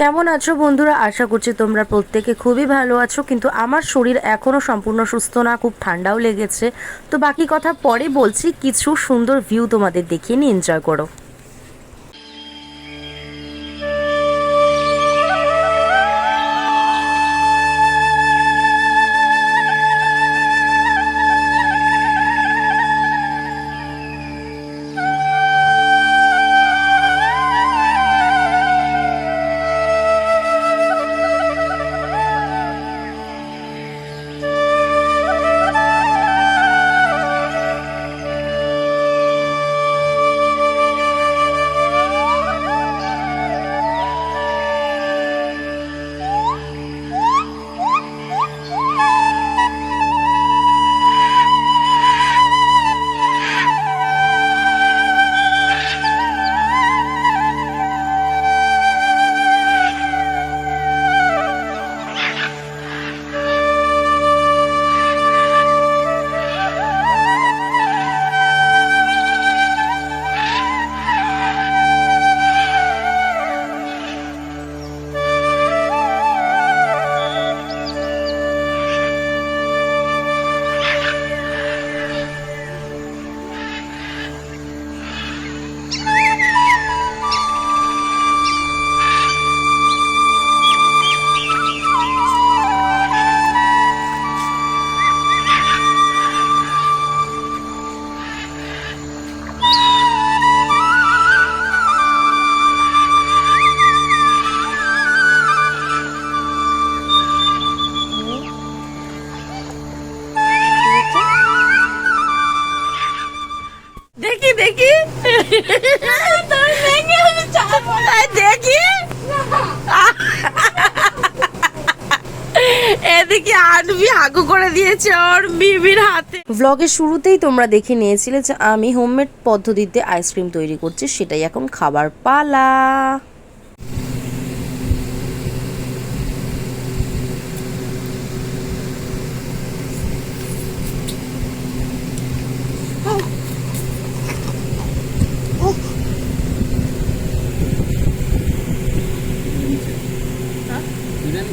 কেমন আছো বন্ধুরা? আশা করছি তোমরা প্রত্যেকে খুবই ভালো আছো। কিন্তু আমার শরীর এখনও সম্পূর্ণ সুস্থ না, খুব ঠান্ডাও লেগেছে। তো বাকি কথা পরে বলছি, কিছু সুন্দর ভিউ তোমাদের দেখিয়ে নিয়ে এনজয় করো। এদিকে আনবি হাগু করে দিয়েছে ওর বিবির হাতে। ব্লগের শুরুতেই তোমরা দেখে নিয়েছিলে যে আমি হোমমেড পদ্ধতিতে আইসক্রিম তৈরি করছি, সেটাই এখন খাবার পালা।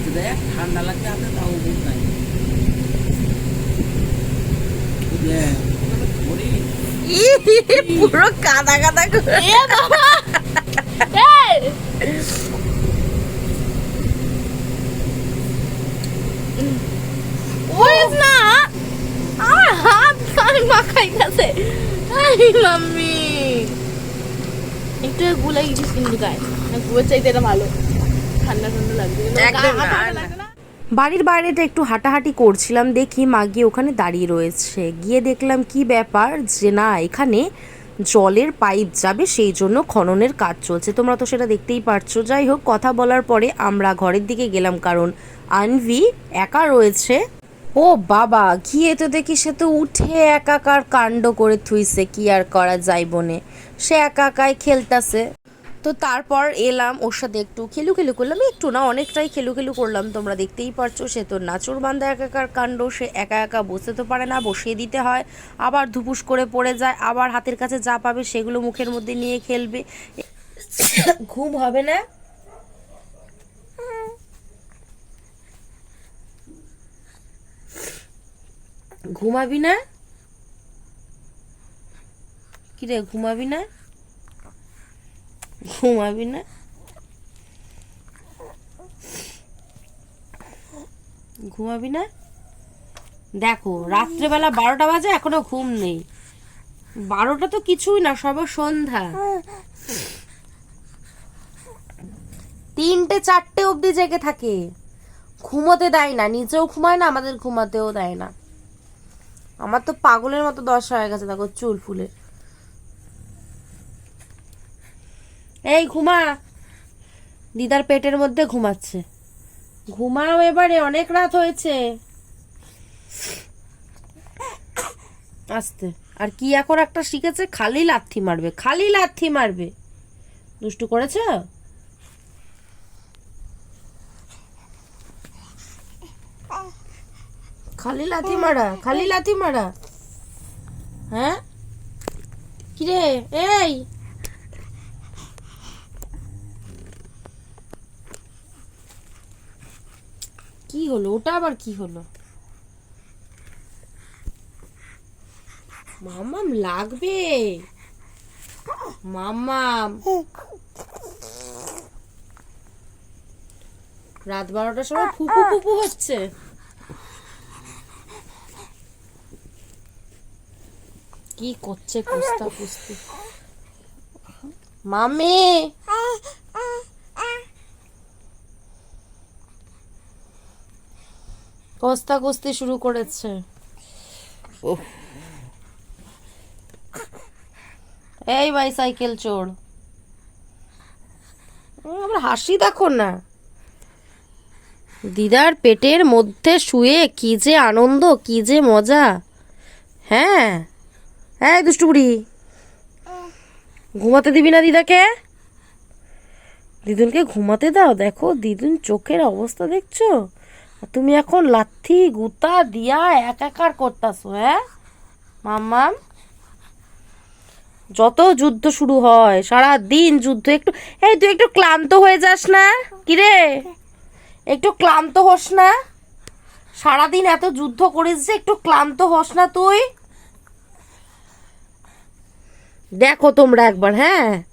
বিরিয়ানি দেখ ঠান্ডা লাগছে হাতে তাও বুঝ নাই। পুরো কাদা কাদা করে। ওইস না আমার হাত আমি মাখাই গেছে। মাম্মি। একটু গুলাই দিস কিন্তু গায়ে গুয়ের চাইতে এটা ভালো। ঠান্ডা ঠান্ডা লাগছে? বাড়ির বাইরেটা একটু হাঁটাহাঁটি করছিলাম দেখি মা গিয়ে ওখানে দাঁড়িয়ে রয়েছে। গিয়ে দেখলাম কি ব্যাপার যে না এখানে জলের পাইপ যাবে সেই জন্য খননের কাজ চলছে। তোমরা তো সেটা দেখতেই পারছ। যাই হোক কথা বলার পরে আমরা ঘরের দিকে গেলাম কারণ আনভি একা রয়েছে। ও বাবা গিয়ে তো দেখি সে তো উঠে একাকার কাণ্ড করে থুইছে কি আর করা যায় বনে। সে একা একাই খেলতাছে। তো তারপর এলাম, ওর সাথে একটু খেলু খেলু করলাম। একটু না, অনেকটাই খেলু খেলু করলাম। তোমরা দেখতেই পারছ, সে তো নাচুর বান্ধা একাকার কাণ্ড। সে একা একা বসতে তো পারে না, বসিয়ে দিতে হয়। আবার ধুপুস করে পড়ে যায়, আবার হাতের কাছে যা পাবে সেগুলো মুখের মধ্যে নিয়ে খেলবে। ঘুম হবে না? ঘুমাবি না? কিরে ঘুমাবি না? ঘুমাবি না। ঘুমাবি না? দেখো, রাত্রেবেলা বারোটা বাজে, এখনও ঘুম নেই। বারোটা তো কিছুই না, সবে সন্ধ্যা। তিনটে চারটে অবধি জেগে থাকে। ঘুমোতে দেয় না, নিজেও ঘুমায় না, আমাদের ঘুমাতেও দেয় না। আমার তো পাগলের মতো দশা হয়ে গেছে, দেখো, চুল ফুলে। এই, ঘুমা। দিদার পেটের মধ্যে ঘুমাচ্ছে। ঘুমাও এবারে, অনেক রাত হয়েছে। আস্তে। আর কি এখন একটা শিখেছে? খালি লাথি মারবে, খালি লাথি মারবে। দুষ্টু করেছে? খালি লাথি মারা, খালি লাথি মারা। হ্যাঁ? কিরে, এই! হলো? ওটা আবার কি হলো? মামাম, লাগবে। মামাম। রাত বারোটার সময় ফুপু ফুপু হচ্ছে। কি করছে কুস্তা কুস্তি? মামি! কস্তা কুস্তি শুরু করেছে। এই ভাই সাইকেল চোর। আমার হাসি দেখো না। দিদার পেটের মধ্যে শুয়ে কি যে আনন্দ কি যে মজা। হ্যাঁ? হ্যাঁ দুষ্টু বুড়ি। ঘুমাতে দিবি না দিদাকে? দিদুনকে ঘুমাতে দাও। দেখো দিদুন চোখের অবস্থা দেখছ? তুমি এখন লাথি, গুতা দিয়া একাকার করতাছো হ্যাঁ? মাম্মাম, যত যুদ্ধ শুরু হয় সারা দিন যুদ্ধ, একটু, এই তুই একটু ক্লান্ত হয়ে যাস না? কিরে একটু ক্লান্ত হোস না? সারাদিন এত যুদ্ধ করিস যে একটু ক্লান্ত হোস না তুই? দেখো তোমরা একবার হ্যাঁ?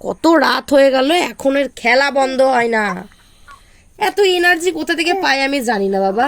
কত রাত হয়ে গেল, এখনের খেলা বন্ধ হয় না। এত এনার্জি কোথা থেকে পাই আমি জানি না বাবা।